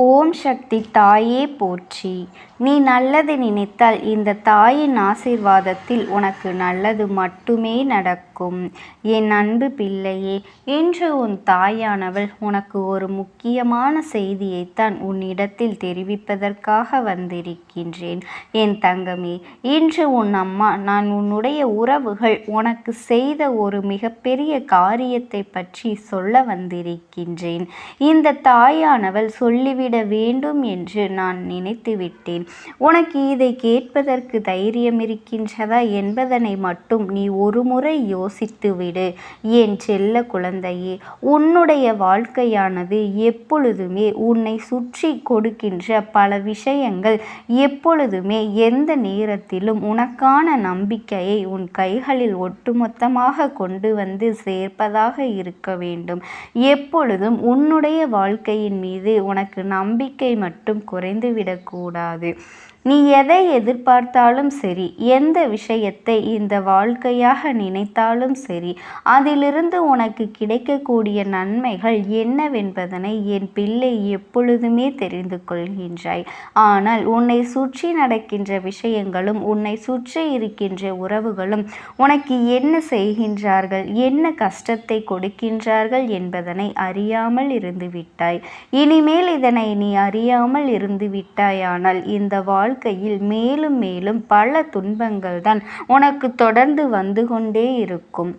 ஓம் சக்தி தாயே போற்றி. நீ நல்லது நினைத்தால் இந்த தாயின் ஆசீர்வாதத்தில் உனக்கு நல்லது மட்டுமே நடக்கும். என் அன்பு பிள்ளையே இன்று உன் தாயானவள் உனக்கு ஒரு முக்கியமான செய்தியைத்தான் உன்னிடத்தில் தெரிவிப்பதற்காக வந்திருக்கின்றேன். என் தங்கமே இன்று உன் அம்மா நான் உன்னுடைய உறவுகள் உனக்கு செய்த ஒரு மிகப்பெரிய காரியத்தை பற்றி சொல்ல வந்திருக்கின்றேன். இந்த தாயானவள் சொல்லிவிட வேண்டும் என்று நான் நினைத்துவிட்டேன் உனக்கு இதை கேட்பதற்கு தைரியம் இருக்கின்றதா என்பதனை மட்டும் நீ ஒருமுறை யோசித்துவிடு என் செல்ல குழந்தையே உன்னுடைய வாழ்க்கையானது எப்பொழுதுமே உன்னை சுற்றி கொடுக்கின்ற பல விஷயங்கள் எப்பொழுதுமே எந்த நேரத்திலும் உனக்கான நம்பிக்கையை உன் கைகளில் ஒட்டுமொத்தமாக கொண்டு வந்து சேர்ப்பதாக இருக்க வேண்டும். எப்பொழுதும் உன்னுடைய வாழ்க்கையின் மீது உனக்கு நம்பிக்கை மட்டும் குறைந்துவிடக்கூடாது. நீ எதை எதிர்பார்த்தாலும் சரி எந்த விஷயத்தை இந்த வாழ்க்கையாக நினைத்தாலும் சரி அதிலிருந்து உனக்கு கிடைக்கக்கூடிய நன்மைகள் என்னவென்பதனை என் பிள்ளை எப்பொழுதுமே தெரிந்து கொள்கின்றாய். ஆனால் உன்னை சுற்றி நடக்கின்ற விஷயங்களும் உன்னை சுற்றி இருக்கின்ற உறவுகளும் உனக்கு என்ன செய்கின்றார்கள் என்ன கஷ்டத்தை கொடுக்கின்றார்கள் என்பதனை அறியாமல் இருந்து விட்டாய் இனிமேல் இதனை நீ அறியாமல் இருந்து விட்டாயானால் இந்த வாழ் வாழ்க்கையில் மேலும் மேலும் பல துன்பங்கள் தான் உனக்கு தொடர்ந்து வந்து கொண்டே இருக்கும்.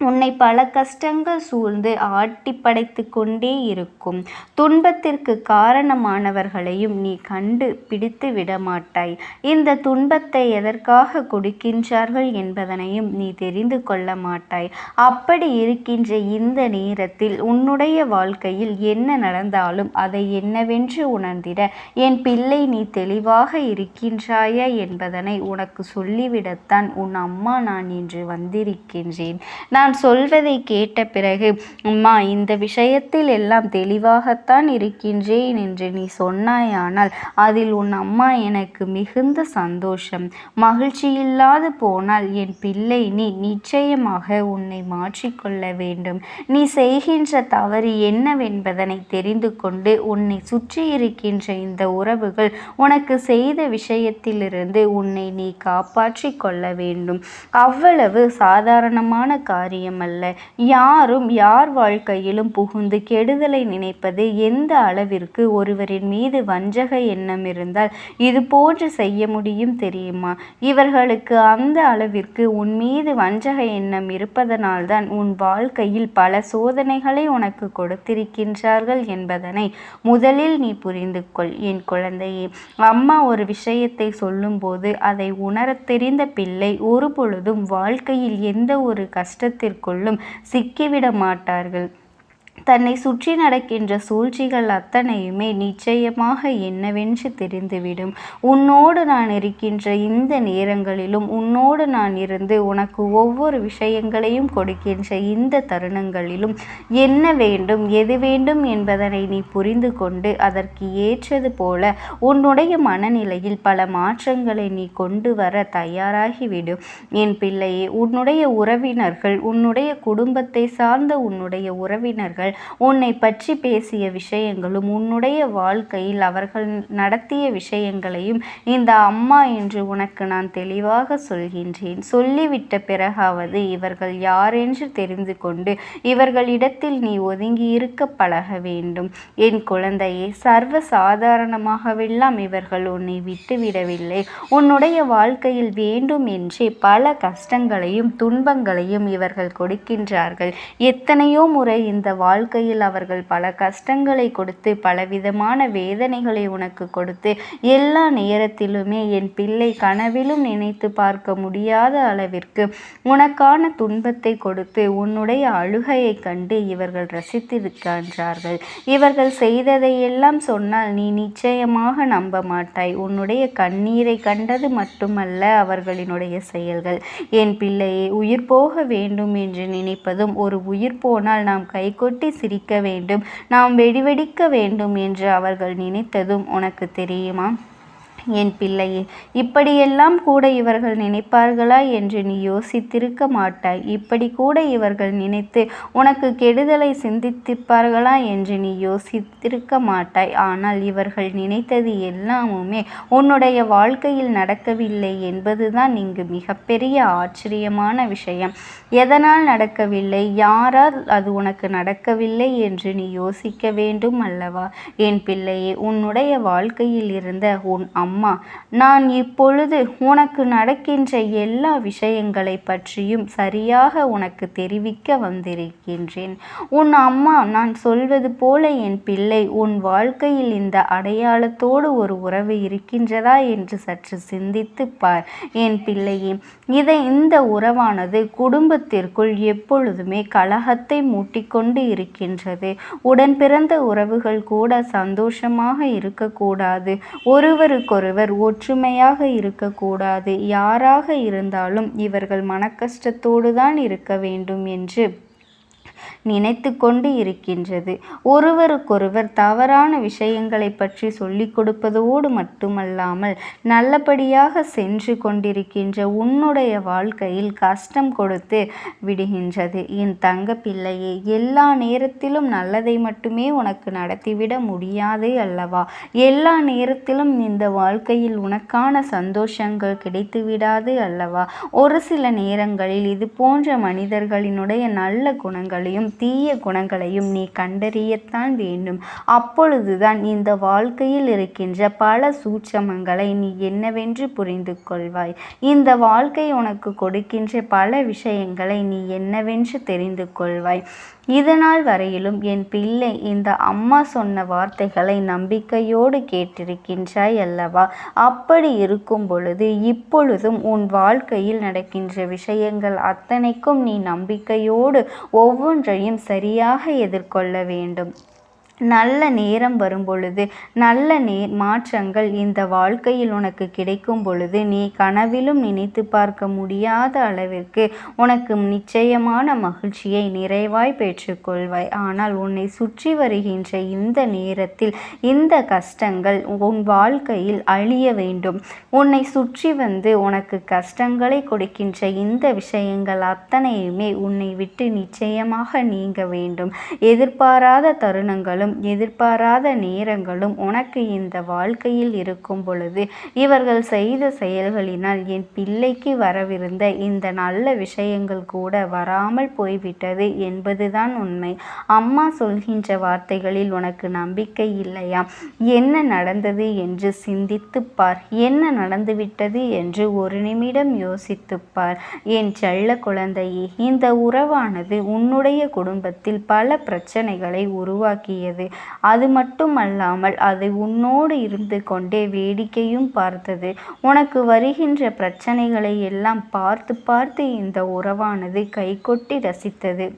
உன்னை பல கஷ்டங்கள் சூழ்ந்து ஆட்டி படைத்து கொண்டே இருக்கும். துன்பத்திற்கு காரணமானவர்களையும் நீ கண்டு பிடித்து விடமாட்டாய் இந்த துன்பத்தை எதற்காக கொடுக்கின்றார்கள் என்பதனையும் நீ தெரிந்து கொள்ள மாட்டாய். அப்படி இருக்கின்ற இந்த நேரத்தில் உன்னுடைய வாழ்க்கையில் என்ன நடந்தாலும் அதை என்னவென்று உணர்ந்திட என் பிள்ளை நீ தெளிவாக இருக்கின்றாயா என்பதனை உனக்கு சொல்லிவிடத்தான் உன் அம்மா நான் இன்று வந்திருக்கின்றேன். நான் நான் சொல்வதை கேட்ட பிறகு அம்மா இந்த விஷயத்தில் எல்லாம் தெளிவாகத்தான் இருக்கின்றேன் என்று நீ சொன்னாயானால் அதில் உன் அம்மா எனக்கு மிகுந்த சந்தோஷம். மகிழ்ச்சி இல்லாது போனால் என் பிள்ளை நீ நிச்சயமாக உன்னை மாற்றிக்கொள்ள வேண்டும். நீ செய்கின்ற தவறு என்னவென்பதனை தெரிந்து கொண்டு உன்னை சுற்றி இருக்கின்ற இந்த உறவுகள் உனக்கு செய்த விஷயத்திலிருந்து உன்னை நீ காப்பாற்றி கொள்ள வேண்டும். அவ்வளவு சாதாரணமான காரியம் காரியமல்ல யாரும் யார் வாழ்க்கையிலும் புகுந்து கெடுதலை நினைப்பது எந்த அளவிற்கு ஒருவரின் மீது வஞ்சக எண்ணம் இருந்தால் இது போன்று செய்ய முடியும் தெரியுமா? இவர்களுக்கு அந்த அளவிற்கு உன் மீது வஞ்சக எண்ணம் இருப்பதனால்தான் உன் வாழ்க்கையில் பல சோதனைகளை உனக்கு கொடுத்திருக்கின்றார்கள் என்பதனை முதலில் நீ புரிந்து கொள் என் குழந்தையே. அம்மா ஒரு விஷயத்தை சொல்லும்போது அதை உணரத் தெரிந்த பிள்ளை ஒரு பொழுதும் வாழ்க்கையில் எந்த ஒரு கஷ்டத்தை விபத்திற்குள்ளும் சிக்கிவிட மாட்டார்கள் தன்னை சுற்றி நடக்கின்ற சூழ்ச்சிகள் அத்தனையுமே நிச்சயமாக என்னவென்று தெரிந்துவிடும். உன்னோடு நான் இருக்கின்ற இந்த நேரங்களிலும் உன்னோடு நான் இருந்து உனக்கு ஒவ்வொரு விஷயங்களையும் கொடுக்கின்ற இந்த தருணங்களிலும் என்ன வேண்டும் எது வேண்டும் என்பதனை நீ புரிந்து கொண்டு அதற்கு ஏற்றது போல உன்னுடைய மனநிலையில் பல மாற்றங்களை நீ கொண்டு வர தயாராகிவிடும் என் பிள்ளையே உன்னுடைய உறவினர்கள் உன்னுடைய குடும்பத்தை சார்ந்த உன்னுடைய உறவினர்கள் விஷயங்கள் உன்னை பற்றி பேசிய விஷயங்களும் உன்னுடைய வாழ்க்கையில் அவர்கள் நடத்திய விஷயங்களையும் இந்த அம்மா என்று உனக்கு நான் தெளிவாக சொல்கின்றேன். சொல்லிவிட்ட பிறகாவது இவர்கள் யாரென்று தெரிந்து கொண்டு இவர்களிடத்தில் நீ ஒதுங்கி இருக்க பழக வேண்டும். என் குழந்தையே சர்வ சாதாரணமாகவெல்லாம் இவர்கள் உன்னை விட்டுவிடவில்லை உன்னுடைய வாழ்க்கையில் வேண்டும் என்றே பல கஷ்டங்களையும் துன்பங்களையும் இவர்கள் கொடுக்கின்றார்கள். எத்தனையோ முறை இந்த வாழ் வாழ்க்கையில் அவர்கள் பல கஷ்டங்களை கொடுத்து பலவிதமான வேதனைகளை உனக்கு கொடுத்து எல்லா நேரத்திலுமே என் பிள்ளை கனவிலும் நினைத்து பார்க்க முடியாத அளவிற்கு உனக்கான துன்பத்தை கொடுத்து உன்னுடைய அழுகையை கண்டு இவர்கள் ரசித்திருக்கின்றார்கள். இவர்கள் செய்ததை எல்லாம் சொன்னால் நீ நிச்சயமாக நம்ப மாட்டாய். உன்னுடைய கண்ணீரை கண்டது மட்டுமல்ல அவர்களினுடைய செயல்கள். என் பிள்ளையை உயிர் போக வேண்டும் என்று நினைப்பதும் ஒரு உயிர் போனால் நாம் கைகொட்டி கொட்டி சிரிக்க வேண்டும் நாம் வெடிவெடிக்க வேண்டும் என்று அவர்கள் நினைத்ததும் உனக்கு தெரியுமா? என் பிள்ளையே இப்படியெல்லாம் கூட இவர்கள் நினைப்பார்களா என்று நீ யோசித்திருக்க மாட்டாய். இப்படி கூட இவர்கள் நினைத்து உனக்கு கெடுதலை சிந்தித்திருப்பார்களா என்று நீ யோசித்திருக்க மாட்டாய். ஆனால் இவர்கள் நினைத்தது எல்லாமுமே உன்னுடைய வாழ்க்கையில் நடக்கவில்லை என்பதுதான் இங்கு மிகப்பெரிய ஆச்சரியமான விஷயம். எதனால் நடக்கவில்லை? யாரால் அது உனக்கு நடக்கவில்லை என்று நீ யோசிக்க வேண்டும் அல்லவா? என் பிள்ளையே உன்னுடைய வாழ்க்கையில் இருந்த உன் அம்மா அம்மா நான் இப்பொழுது உனக்கு நடக்கின்ற எல்லா விஷயங்களை பற்றியும் சரியாக உனக்கு தெரிவிக்க வந்திருக்கின்றேன். உன் அம்மா நான் சொல்வது போல என் பிள்ளை உன் வாழ்க்கையில் இந்த அடையாளத்தோடு ஒரு உறவு இருக்கின்றதா என்று சற்று சிந்தித்து பார். என் பிள்ளையே இதை இந்த உறவானது குடும்பத்திற்குள் எப்பொழுதுமே கலகத்தை மூட்டிக்கொண்டு இருக்கின்றது. உடன் பிறந்த உறவுகள் கூட சந்தோஷமாக இருக்கக்கூடாது. ஒருவருக்கொரு ஒருவர் ஒற்றுமையாக இருக்கக்கூடாது. யாராக இருந்தாலும் இவர்கள் மனக்கஷ்டத்தோடு தான் இருக்க வேண்டும் என்று நினைத்து கொண்டு இருக்கின்றது. ஒருவருக்கொருவர் தவறான விஷயங்களை பற்றி சொல்லிக் கொடுப்பதோடு மட்டுமல்லாமல் நல்லபடியாக சென்று கொண்டிருக்கின்ற உன்னுடைய வாழ்க்கையில் கஷ்டம் கொடுத்து விடுகின்றது. என் தங்க பிள்ளையே எல்லா நேரத்திலும் நல்லதை மட்டுமே உனக்கு நடத்திவிட முடியாது அல்லவா? எல்லா நேரத்திலும் இந்த வாழ்க்கையில் உனக்கான சந்தோஷங்கள் கிடைத்து விடாது அல்லவா? ஒரு சில நேரங்களில் இது போன்ற மனிதர்களினுடைய நல்ல குணங்களையும் தீய குணங்களையும் நீ கண்டறியத்தான் வேண்டும். அப்பொழுதுதான் இந்த வாழ்க்கையில் இருக்கின்ற பல சூட்சமங்களை நீ என்னவென்று புரிந்து கொள்வாய். இந்த வாழ்க்கை உனக்கு கொடுக்கின்ற பல விஷயங்களை நீ என்னவென்று தெரிந்து கொள்வாய். இதனால் வரையிலும் என் பிள்ளை இந்த அம்மா சொன்ன வார்த்தைகளை நம்பிக்கையோடு கேட்டிருக்கின்றாய் அல்லவா? அப்படி இருக்கும் பொழுது இப்பொழுதும் உன் வாழ்க்கையில் நடக்கின்ற விஷயங்கள் அத்தனைக்கும் நீ நம்பிக்கையோடு ஒவ்வொன்றையும் சரியாக எதிர்கொள்ள வேண்டும். நல்ல நேரம் வரும் பொழுது நல்ல நே மாற்றங்கள் இந்த வாழ்க்கையில் உனக்கு கிடைக்கும் பொழுது நீ கனவிலும் நினைத்து பார்க்க முடியாத அளவிற்கு உனக்கு நிச்சயமான மகிழ்ச்சியை நிறைவாய் பெற்றுக்கொள்வாய். ஆனால் உன்னை சுற்றி வருகின்ற இந்த நேரத்தில் இந்த கஷ்டங்கள் உன் வாழ்க்கையில் அழிய வேண்டும். உன்னை சுற்றி வந்து உனக்கு கஷ்டங்களை கொடுக்கின்ற இந்த விஷயங்கள் அத்தனையுமே உன்னை விட்டு நிச்சயமாக நீங்க வேண்டும். எதிர்பாராத தருணங்களும் நேரங்களும் எதிர்பாராத நேரங்களும் உனக்கு இந்த வாழ்க்கையில் இருக்கும் பொழுது இவர்கள் செய்த செயல்களினால் என் பிள்ளைக்கு வரவிருந்த இந்த நல்ல விஷயங்கள் கூட வராமல் போய்விட்டது என்பதுதான் உண்மை. அம்மா சொல்கின்ற வார்த்தைகளில் உனக்கு நம்பிக்கை இல்லையா? என்ன நடந்தது என்று சிந்தித்து பார் என்ன நடந்துவிட்டது என்று ஒரு நிமிடம் யோசித்துப்பார். என் செல்ல குழந்தையே இந்த உறவானது உன்னுடைய குடும்பத்தில் பல பிரச்சனைகளை உருவாக்கியது. இருந்தது அது மட்டுமல்லாமல் அதை உன்னோடு இருந்து கொண்டே வேடிக்கையும் பார்த்தது. உனக்கு வருகின்ற பிரச்சனைகளை எல்லாம் பார்த்து பார்த்து இந்த உறவானது கைகொட்டி ரசித்தது.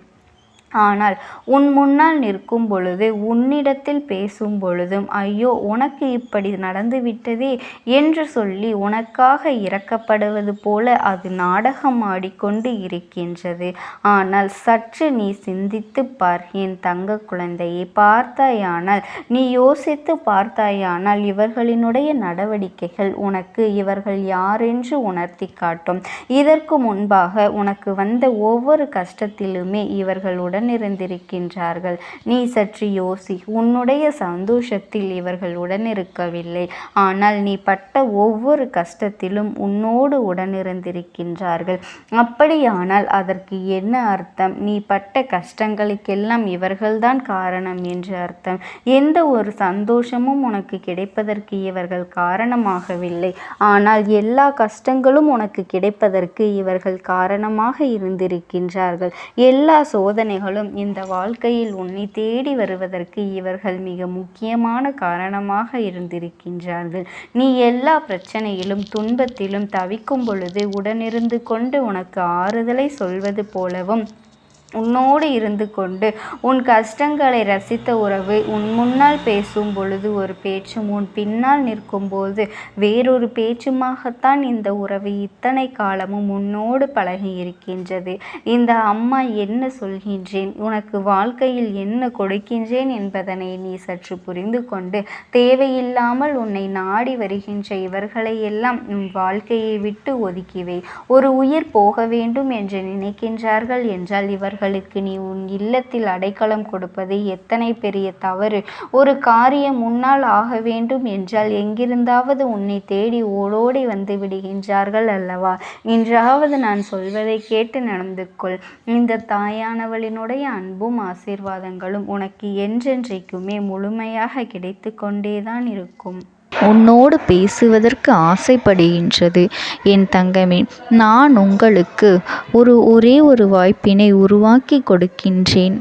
ஆனால் உன் முன்னால் நிற்கும் பொழுது உன்னிடத்தில் பேசும் பொழுதும் ஐயோ உனக்கு இப்படி நடந்துவிட்டதே என்று சொல்லி உனக்காக இறக்கப்படுவது போல அது நாடகம் ஆடிக்கொண்டு இருக்கின்றது. ஆனால் சற்று நீ சிந்தித்து பார் என் தங்க குழந்தையை பார்த்தாயானால் நீ யோசித்து பார்த்தாயானால் இவர்களினுடைய நடவடிக்கைகள் உனக்கு இவர்கள் யாரென்று உணர்த்தி காட்டும். இதற்கு முன்பாக உனக்கு வந்த ஒவ்வொரு கஷ்டத்திலுமே இவர்களுடன் உடனிருந்திருக்கின்றார்கள். நீ சற்று யோசி உன்னுடைய சந்தோஷத்தில் இவர்கள் உடனிருக்கவில்லை. ஆனால் நீ பட்ட ஒவ்வொரு கஷ்டத்திலும் உன்னோடு உடனிருந்திருக்கின்றார்கள். அப்படியானால் அதற்கு என்ன அர்த்தம்? நீ பட்ட கஷ்டங்களுக்கெல்லாம் இவர்கள்தான் காரணம் என்று அர்த்தம். எந்த ஒரு சந்தோஷமும் உனக்கு கிடைப்பதற்கு இவர்கள் காரணமாகவில்லை. ஆனால் எல்லா கஷ்டங்களும் உனக்கு கிடைப்பதற்கு இவர்கள் காரணமாக இருந்திருக்கின்றார்கள். எல்லா சோதனைகளும் இருந்தாலும் இந்த வாழ்க்கையில் உன்னை தேடி வருவதற்கு இவர்கள் மிக முக்கியமான காரணமாக இருந்திருக்கின்றார்கள். நீ எல்லா பிரச்சனையிலும் துன்பத்திலும் தவிக்கும் பொழுது உடனிருந்து கொண்டு உனக்கு ஆறுதலை சொல்வது போலவும் உன்னோடு இருந்து கொண்டு உன் கஷ்டங்களை ரசித்த உறவு உன் முன்னால் பேசும் பொழுது ஒரு பேச்சும் உன் பின்னால் நிற்கும்போது வேறொரு பேச்சுமாகத்தான் இந்த உறவு இத்தனை காலமும் உன்னோடு பழகி இருக்கின்றது. இந்த அம்மா என்ன சொல்கின்றேன்? உனக்கு வாழ்க்கையில் என்ன கொடுக்கின்றேன் என்பதனை நீ சற்று புரிந்து கொண்டு தேவையில்லாமல் உன்னை நாடி வருகின்ற இவர்களை எல்லாம் உன் வாழ்க்கையை விட்டு ஒதுக்கிவை ஒரு உயிர் போக வேண்டும் என்று நினைக்கின்றார்கள் என்றால் இவர்கள் அவர்களுக்கு நீ உன் இல்லத்தில் அடைக்கலம் கொடுப்பது எத்தனை பெரிய தவறு? ஒரு காரியம் முன்னால் ஆக வேண்டும் என்றால் எங்கிருந்தாவது உன்னை தேடி ஓடோடி வந்து விடுகின்றார்கள் அல்லவா? இன்றாவது நான் சொல்வதை கேட்டு நடந்து கொள். இந்த தாயானவளினுடைய அன்பும் ஆசீர்வாதங்களும் உனக்கு என்றென்றைக்குமே முழுமையாக கிடைத்து கொண்டேதான் இருக்கும். உன்னோடு பேசுவதற்கு ஆசைப்படுகின்றது. என் தங்கமே நான் உங்களுக்கு ஒரு ஒரே ஒரு வாய்ப்பினை உருவாக்கி கொடுக்கின்றேன்.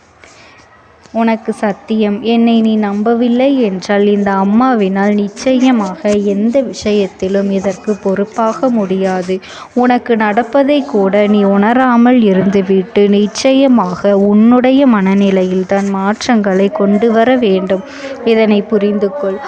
உனக்கு சத்தியம். என்னை நீ நம்பவில்லை என்றால் இந்த அம்மாவினால் நிச்சயமாக எந்த விஷயத்திலும் இதற்கு பொறுப்பாக முடியாது. உனக்கு நடப்பதை கூட நீ உணராமல் இருந்துவிட்டு நிச்சயமாக உன்னுடைய மனநிலையில் தான் மாற்றங்களை கொண்டு வர வேண்டும். இதனை புரிந்து கொள்